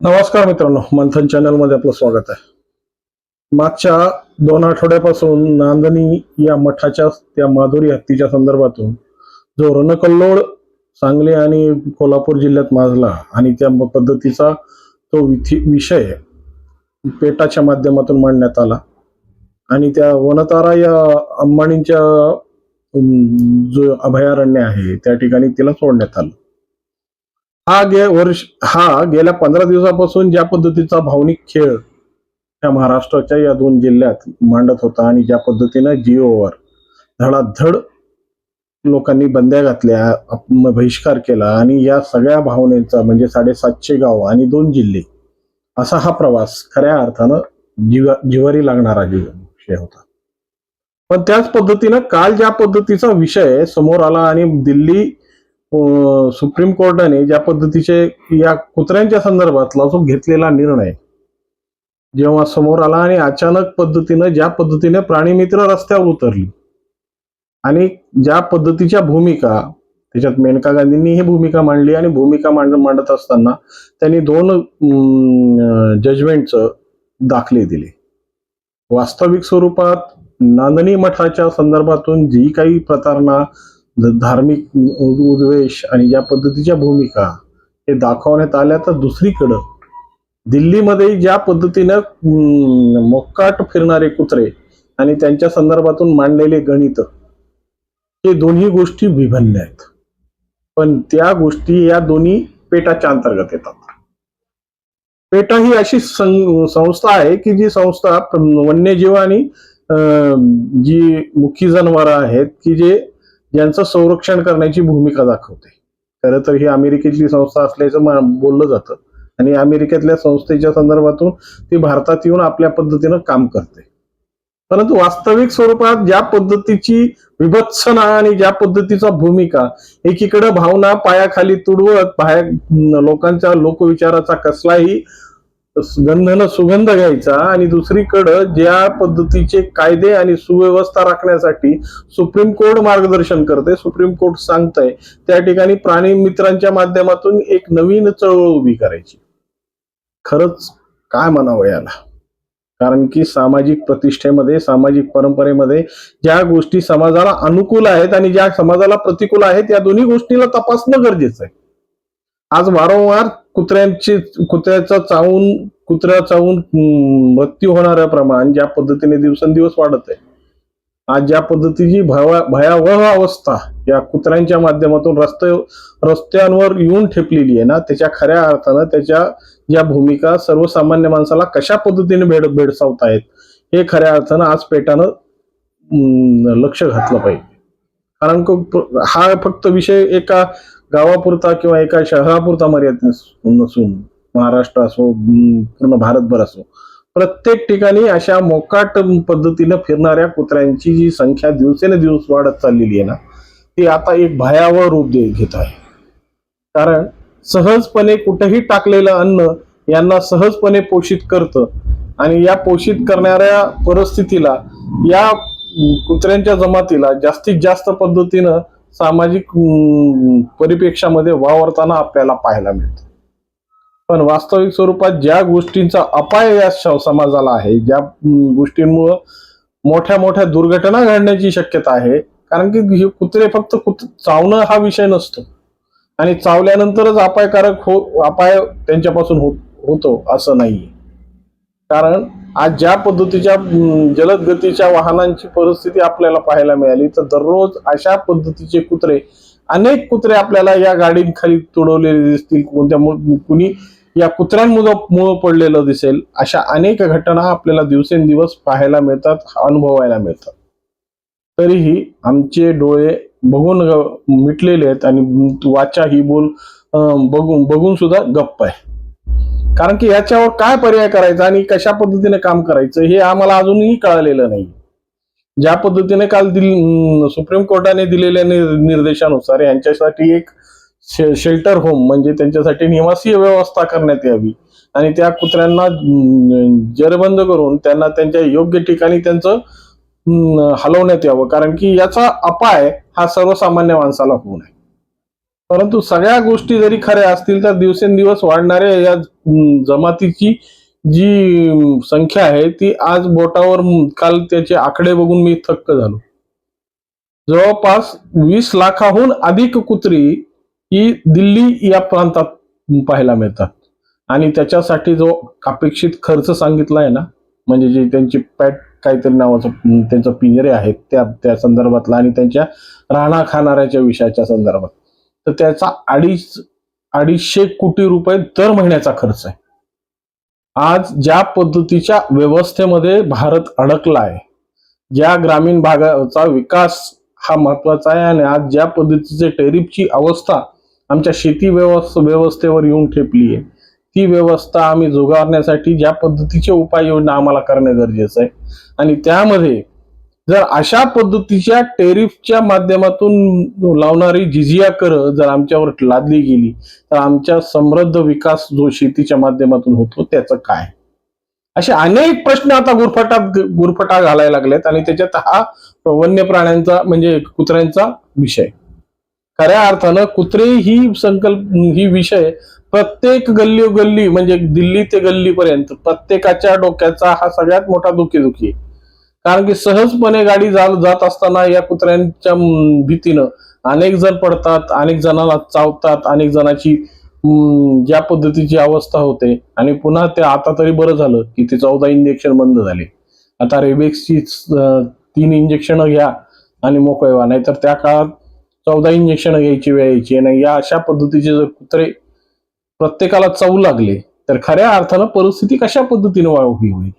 नमस्कार मित्रांनो मंथन चॅनलमध्ये आपलं स्वागत आहे. मागच्या दोन आठवड्यापासून नांदणी या मठाच्या त्या माधुरी हत्तीच्या संदर्भातून जो रणकल्लोळ सांगली आणि कोल्हापूर जिल्ह्यात माजला आणि त्या पद्धतीचा तो विषय पेटाच्या माध्यमातून मांडण्यात आला. आणि त्या वनतारा या अंबानींच्या जो अभयारण्य आहे त्या ठिकाणी तिला सोडण्यात आलं. हा गे वर्ष हा गेल्या पंधरा दिवसापासून ज्या पद्धतीचा भावनिक खेळ या महाराष्ट्राच्या या दोन जिल्ह्यात मांडत होता आणि ज्या पद्धतीनं जिओवर धडाधड लोकांनी बंद्या घातल्या बहिष्कार केला आणि या सगळ्या भावनेचा म्हणजे साडेसातशे गाव आणि दोन जिल्हे असा हा प्रवास खऱ्या अर्थानं जिवा जिवारी लागणारा जीव विषय होता. पण त्याच पद्धतीनं काल ज्या पद्धतीचा विषय समोर आला आणि दिल्ली सुप्रीम कोर्टाने ज्या पद्धतीचे या कुत्र्यांच्या संदर्भातला जो घेतलेला निर्णय जेव्हा समोर आला आणि अचानक पद्धतीनं ज्या पद्धतीने प्राणीमित्र रस्त्यावर उतरली आणि ज्या पद्धतीच्या भूमिका त्याच्यात मेनका गांधींनी ही भूमिका मांडली आणि भूमिका मांड मांडत असताना त्यांनी दोन जजमेंटचं दाखले दिले. वास्तविक स्वरूपात नांदणी मठाच्या संदर्भातून जी काही प्रतारणा धार्मिक उद्वेष आणि या पद्धतीच्या भूमिका हे दाखवण्यात आल्या तर दुसरीकडं दिल्लीमध्ये ज्या पद्धतीनं अं, मोक्काट फिरणारे कुत्रे आणि त्यांच्या संदर्भातून मांडलेले गणित हे दोन्ही गोष्टी विभिन्न आहेत. पण त्या गोष्टी या दोन्ही पेटाच्या अंतर्गत येतात. पेटा ही अशी सं- संस्था आहे की जी संस्था वन्यजीव आणि अं, जी मुखी जनावरं आहेत की जे यांचं संरक्षण करण्याची भूमिका दाखवते. खरं तर ही अमेरिकेतली संस्था असल्याचं बोललं जातं. आणि अमेरिकेतल्या संस्थेच्या संदर्भातून ती भारतात येऊन आपल्या पद्धतीनं काम करते. परंतु वास्तविक स्वरूपात ज्या पद्धतीची विभत्सना आणि ज्या पद्धतीचा भूमिका एकीकडे भावना पायाखाली तुडवत बाहेर लोकांच्या लोकविचाराचा कसलाही गंध सुगंध घ्यायचा आणि दुसरीकडं ज्या पद्धतीचे कायदे आणि सुव्यवस्था राखण्यासाठी सुप्रीम कोर्ट मार्गदर्शन करते सुप्रीम कोर्ट सांगतंय त्या ठिकाणी प्राणी मित्रांच्या माध्यमातून एक नवीन चळवळ उभी करायची. खरंच काय म्हणावं याला? कारण की सामाजिक प्रतिष्ठेमध्ये सामाजिक परंपरेमध्ये ज्या गोष्टी समाजाला अनुकूल आहेत आणि ज्या समाजाला प्रतिकूल आहेत या दोन्ही गोष्टीला तपासणं गरजेचं आहे. आज वारंवार कुत्र्यांची कुत्र्याचा चावून कुत्र्या चावून मृत्यू होणाऱ्या प्रमाण ज्या पद्धतीने दिवसेंदिवस वाढत आहे आज ज्या पद्धतीची भया भयावह अवस्था या कुत्र्यांच्या माध्यमातून रस्ते रस्त्यांवर येऊन ठेपलेली आहे ना त्याच्या खऱ्या अर्थानं त्याच्या ज्या भूमिका सर्वसामान्य माणसाला कशा पद्धतीने भेड भेडसावत आहेत हे खऱ्या अर्थानं आज पेटानं लक्ष घातलं पाहिजे. कारण हा फक्त विषय एका गावापुरता किंवा एका शहरापुरता मर्यादित नसून महाराष्ट्र असो पूर्ण भारतभर असो प्रत्येक ठिकाणी अशा मोकाट पद्धतीनं फिरणाऱ्या कुत्र्यांची जी संख्या दिवसेंदिवस वाढत चाललेली आहे ना ती आता एक भयावह रूप दे- घेत आहे. कारण सहजपणे कुठेही टाकलेलं अन्न यांना सहजपणे पोषित करतं आणि या पोषित करणाऱ्या परिस्थितीला या कुत्र्यांच्या जमातीला जास्तीत जास्त पद्धतीनं सामाजिक परिप्रेक्षामध्ये वावरताना आपल्याला पाहायला मिळतं. पण वास्तविक स्वरूपात ज्या गोष्टींचा अपाय या समाजाला आहे ज्या गोष्टींमुळं मोठ्या मोठ्या दुर्घटना घडण्याची शक्यता आहे कारण की हे कुत्रे फक्त कुत चावणं हा विषय नसतो. आणि चावल्यानंतरच अपायकारक हो अपाय त्यांच्यापासून होत होतो असं नाहीये. कारण आज ज्या पद्धतीच्या जलद गतीच्या वाहनांची परिस्थिती आपल्याला पाहायला मिळाली तर दररोज अशा पद्धतीचे कुत्रे अनेक कुत्रे आपल्याला या गाडींखाली तुडवलेले दिसतील. कोणत्या कुणी या कुत्र्यांमुळे मुळं पडलेलं दिसेल अशा अनेक घटना आपल्याला दिवसेंदिवस पाहायला मिळतात अनुभवायला मिळतात. तरीही आमचे डोळे बघून मिटलेले आहेत आणि वाचा ही बोल अं, बघून बघून सुद्धा गप्प आहे. कारण की याच्यावर काय पर्याय करायचा आणि कशा पद्धतीने काम करायचं हे आम्हाला अजूनही कळालेलं नाही. ज्या पद्धतीने काल दिल सुप्रीम कोर्टाने दिलेल्या निर्देशानुसार यांच्यासाठी एक शे- शेल्टर होम म्हणजे त्यांच्यासाठी निवासी व्यवस्था करण्यात यावी. आणि त्या कुत्र्यांना जरबंद जेरबंद करून त्यांना त्यांच्या योग्य ठिकाणी त्यांचं हलवण्यात यावं. कारण की याचा अपाय हा सर्वसामान्य माणसाला होऊ नये. परंतु सगळ्या गोष्टी जरी खऱ्या असतील तर दिवसेंदिवस वाढणाऱ्या या जमातीची जी संख्या आहे ती आज बोटावर काल त्याचे आकडे बघून मी थक्क झालो. जवळपास वीस लाखाहून अधिक कुत्री ही दिल्ली या प्रांतात पाहायला मिळतात. आणि त्याच्यासाठी जो अपेक्षित खर्च सांगितला आहे ना म्हणजे जे त्यांची पॅट काहीतरी नावाचं त्यांचं पिंजरे आहेत त्या त्या संदर्भातला आणि त्यांच्या राहणा खाणाऱ्याच्या विषयाच्या संदर्भात. तर त्याचा अडीच अडीचशे कोटी रुपये दर महिन्याचा खर्च आहे. आज ज्या पद्धतीच्या व्यवस्थेमध्ये भारत अडकला आहे ज्या ग्रामीण भागाचा विकास हा महत्त्वाचा आहे आणि आज ज्या पद्धतीचे टेरिफची अवस्था आमच्या शेती व्यवस्थ व्यवस्थेवर येऊन ठेपली आहे ती व्यवस्था आम्ही जुगारण्यासाठी ज्या पद्धतीचे उपाययोजना आम्हाला करणे गरजेचं आहे. आणि त्यामध्ये जर अशा पद्धतीच्या टेरिफच्या माध्यमातून लावणारी जिजिया कर जर आमच्यावर लादली गेली तर आमच्या समृद्ध विकास जो शेतीच्या माध्यमातून होतो त्याचं काय? असे अनेक प्रश्न आता गुरफटात गुरफटा घालायला लागलेत आणि त्याच्यात हा वन्य प्राण्यांचा म्हणजे कुत्र्यांचा विषय. खऱ्या अर्थानं कुत्रे ही संकल्प ही विषय प्रत्येक गल्ली गल्ली म्हणजे दिल्ली ते गल्लीपर्यंत प्रत्येकाच्या डोक्याचा हा सगळ्यात मोठा दुखी आहे. कारण की सहजपणे गाडी जात असताना या कुत्र्यांच्या भीतीनं अनेक जण पडतात अनेक जणांना चावतात अनेक जणांची ज्या पद्धतीची अवस्था होते आणि पुन्हा ते आता तरी बरं झालं की ते चौदा इंजेक्शन बंद झाले. आता रेबेक्सची तीन इंजेक्शन घ्या आणि मोकळे व्हा. नाहीतर त्या काळात चौदा इंजेक्शन घ्यायची वेळ यायची आणि या अशा पद्धतीचे जर कुत्रे प्रत्येकाला चावू लागले तर खऱ्या अर्थानं परिस्थिती कशा पद्धतीने वाढवी होईल?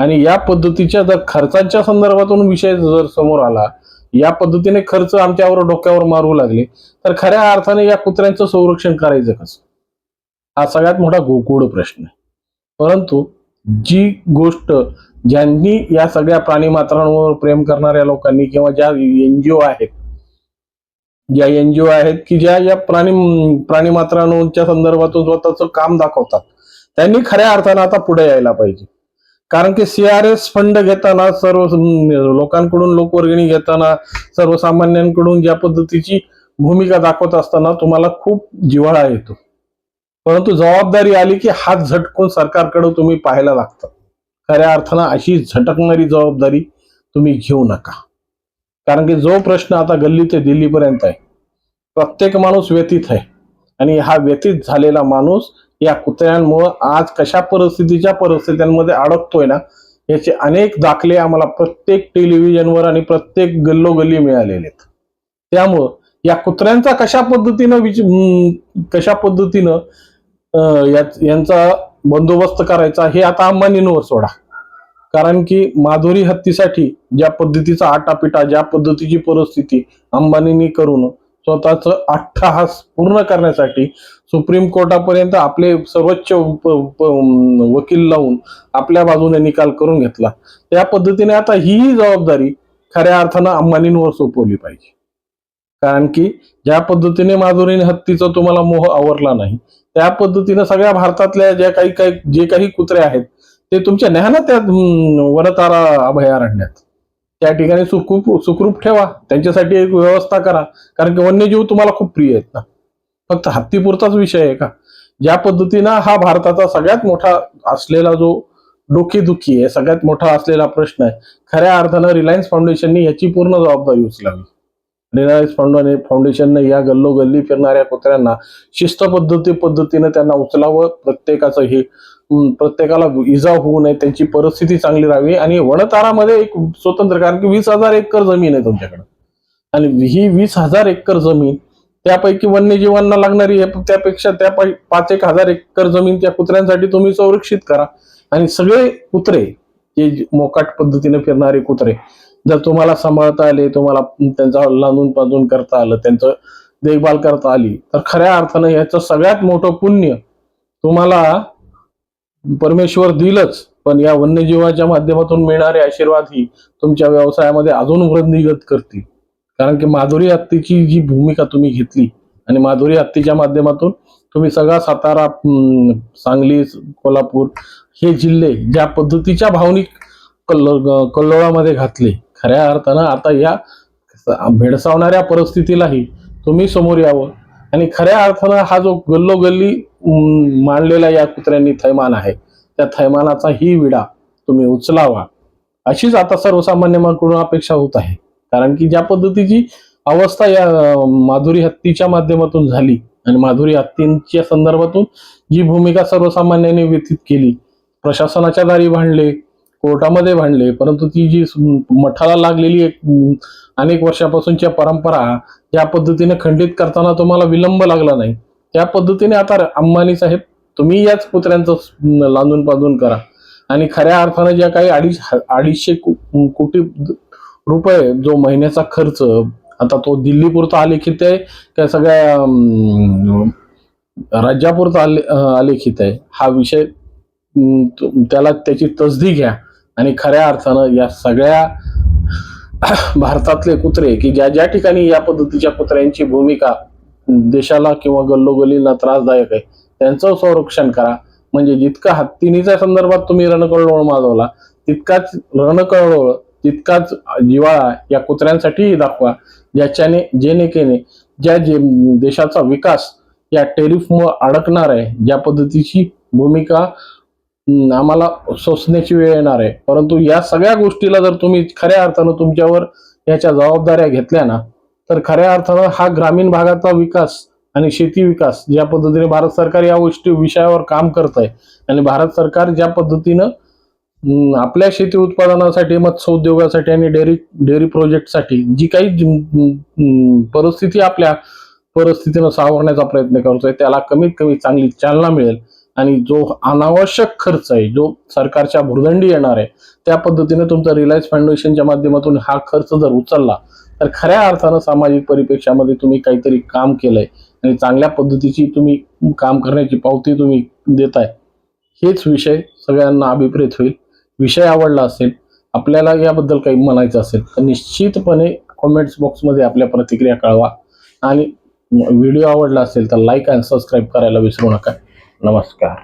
आणि या पद्धतीच्या जर खर्चाच्या संदर्भातून विषय जर समोर आला या पद्धतीने खर्च आमच्यावर डोक्यावर मारू लागले तर खऱ्या अर्थाने या कुत्र्यांचं संरक्षण करायचं कसं? हा सगळ्यात मोठा गोकुळ प्रश्न आहे. परंतु जी गोष्ट ज्यांनी या सगळ्या प्राणीमात्रांवर प्रेम करणाऱ्या लोकांनी किंवा ज्या एनजीओ आहेत ज्या एनजीओ आहेत की ज्या या प्राणी प्राणीमात्रांच्या संदर्भातून स्वतःचं काम दाखवतात त्यांनी खऱ्या अर्थानं आता पुढे यायला पाहिजे. कारण की सीआरएस फंड घेताना सर्व लोकांकडून लोकवर्गणी घेताना सर्वसामान्यांकडून ज्या पद्धतीची भूमिका दाखवत असताना तुम्हाला खूप जिव्हाळा येतो. परंतु जबाबदारी आली की हात झटकून सरकारकडे तुम्ही पाहायला लागतात खऱ्या अर्थानं अशी झटकणारी जबाबदारी तुम्ही घेऊ नका. कारण की जो प्रश्न आता गल्ली ते दिल्लीपर्यंत आहे प्रत्येक माणूस व्यतीत आहे. आणि हा व्यतीत झालेला माणूस या कुत्र्यांमुळं आज कशा परिस्थितीच्या परिस्थित्यांमध्ये अडकतोय ना याचे अनेक दाखले आम्हाला प्रत्येक टेलिव्हिजनवर आणि प्रत्येक गल्लोगल्ली मिळालेले आहेत. त्यामुळं या कुत्र्यांचा कशा पद्धतीनं विच कशा पद्धतीनं यांचा बंदोबस्त करायचा हे आता अंबानींवर सोडा. कारण की माधुरी हत्तीसाठी ज्या पद्धतीचा आटापिटा ज्या पद्धतीची परिस्थिती अंबानींनी करून स्वतःच अट्टहास पूर्ण करण्यासाठी सुप्रीम कोर्टापर्यंत आपले सर्वोच्च वकील लावून आपल्या बाजूने निकाल करून घेतला. त्या पद्धतीने आता ही जबाबदारी खऱ्या अर्थानं अंबानींवर सोपवली पाहिजे. कारण की ज्या पद्धतीने माधुरीने हत्तीचा तुम्हाला मोह आवरला नाही त्या पद्धतीने सगळ्या भारतातल्या ज्या काही काही जे काही कुत्रे आहेत ते तुमच्या न्या त्या वरतारा वनतारा अभयारण्यात. त्या ठिकाणी सुखरूप सुखरूप ठेवा. त्यांच्यासाठी एक व्यवस्था करा. कारण की वन्यजीव तुम्हाला खूप प्रिय आहेत ना. फक्त हत्तीपुरताच विषय आहे का? ज्या पद्धतीनं हा भारताचा सगळ्यात मोठा असलेला जो डोकेदुखी आहे सगळ्यात मोठा असलेला प्रश्न आहे खऱ्या अर्थानं रिलायन्स फाउंडेशनने याची पूर्ण जबाबदारी उचलावी. रिलायन्स फाउंडे फाउंडेशनने या गल्लोगल्ली फिरणाऱ्या कुत्र्यांना शिस्त पद्धती पद्धतीनं त्यांना उचलावं प्रत्येकाचं हे प्रत्येकाला इजा होऊ नये त्यांची परिस्थिती चांगली राहावी आणि वणतारामध्ये एक स्वतंत्र कारण की वीस हजार एकर जमीन आहे तुमच्याकडे. आणि ही वीस हजार एकर जमीन त्यापैकी वन्यजीवांना लागणारी आहे त्यापेक्षा त्या पाच एक हजार एकर जमीन त्या कुत्र्यांसाठी तुम्ही संरक्षित करा. आणि सगळे कुत्रे जे मोकाट पद्धतीने फिरणारे कुत्रे जर तुम्हाला सांभाळता आले तुम्हाला त्यांचा लांदून पाजून करता आलं त्यांचं देखभाल करता आली तर खऱ्या अर्थानं याचं सगळ्यात मोठं पुण्य तुम्हाला परमेश्वर दिलच पण या वन्यजीवाच्या माध्यमातून मिळणारे आशीर्वाद ही तुमच्या व्यवसायामध्ये अजून वृद्धिगत करतील. कारण की माधुरी हत्तीची जी भूमिका तुम्ही घेतली आणि माधुरी हत्तीच्या माध्यमातून तुम्ही सगळा सातारा सांगली कोल्हापूर हे जिल्हे ज्या पद्धतीच्या भावनिक कल्लो कल्लोळामध्ये घातले. खऱ्या अर्थानं आता या भेडसावणाऱ्या परिस्थितीलाही तुम्ही समोर यावं. आणि खऱ्या अर्थानं हा जो गल्लोगल्ली मांडलेला या कुत्र्यांनी थैमान आहे. त्या थैमानाचा ही विडा तुम्ही उचलावा. अशीच आता सर्वसामान्यांकडून अपेक्षा होत आहे. कारण की ज्या पद्धतीची अवस्था या माधुरी हत्तीच्या माध्यमातून झाली आणि माधुरी हत्तींच्या संदर्भातून जी भूमिका सर्वसामान्यांनी व्यतीत केली प्रशासनाच्या दारी भांडले कोर्टामध्ये भांडले परंतु ती जी मठाला लागलेली एक अनेक वर्षापासूनच्या परंपरा या पद्धतीने खंडित करताना तुम्हाला विलंब लागला नाही त्या पद्धतीने आता अंबानी साहेब तुम्ही याच कुत्र्यांचं लांदून पादून करा. आणि खऱ्या अर्थानं ज्या काही अडीच अडीचशे कोटी रुपये जो महिन्याचा खर्च आता तो दिल्लीपुरता आलेखित आहे त्या सगळ्या राज्यापुरता आले आलेखित आहे. हा विषय त्याला त्याची तसदी घ्या. आणि खऱ्या अर्थानं या सगळ्या भारतातले कुत्रे की ज्या ज्या ठिकाणी या पद्धतीच्या कुत्र्यांची भूमिका देशाला किंवा गल्लोगल्लीला त्रासदायक आहे. त्यांचं संरक्षण करा. म्हणजे जितका हत्तीनीच्या संदर्भात तुम्ही रणकळवळ माजवला तितकाच रणकळवळ तितकाच जिवाळा या कुत्र्यांसाठीही दाखवा. ज्याच्याने जेणेकेने ज्या जे देशाचा विकास या टेरिफमुळे अडकणार आहे ज्या पद्धतीची भूमिका आम्हाला सोसण्याची वेळ येणार आहे. परंतु या सगळ्या गोष्टीला जर तुम्ही खऱ्या अर्थानं तुमच्यावर याच्या जबाबदाऱ्या घेतल्या ना तर खऱ्या अर्थानं हा ग्रामीण भागाचा विकास आणि शेती विकास ज्या पद्धतीने भारत सरकार या गोष्टी विषयावर काम करत आहे आणि भारत सरकार ज्या पद्धतीनं आपल्या शेती उत्पादनासाठी मत्स्य उद्योगासाठी आणि डेअरी डेअरी प्रोजेक्टसाठी जी काही परिस्थिती आपल्या परिस्थितीनं सावरण्याचा प्रयत्न करतोय त्याला कमीत कमी चांगली चालना मिळेल. आणि जो अनावश्यक खर्च आहे जो सरकारच्या भुर्दंडी येणार आहे त्या पद्धतीने तुमचा रिलायन्स फाउंडेशनच्या माध्यमातून हा खर्च जर उचलला तर खऱ्या अर्थानं सामाजिक परिप्रेक्षामध्ये तुम्ही काहीतरी काम केलंय आणि चांगल्या पद्धतीची तुम्ही काम करण्याची पावती तुम्ही देताय. हेच विषय सगळ्यांना अभिप्रेत होईल. विषय आवडला असेल आपल्याला याबद्दल काही म्हणायचं असेल तर निश्चितपणे कॉमेंट्स बॉक्समध्ये आपल्या प्रतिक्रिया कळवा. आणि व्हिडिओ आवडला असेल तर लाईक आणि सबस्क्राईब करायला विसरू नका. नमस्कार.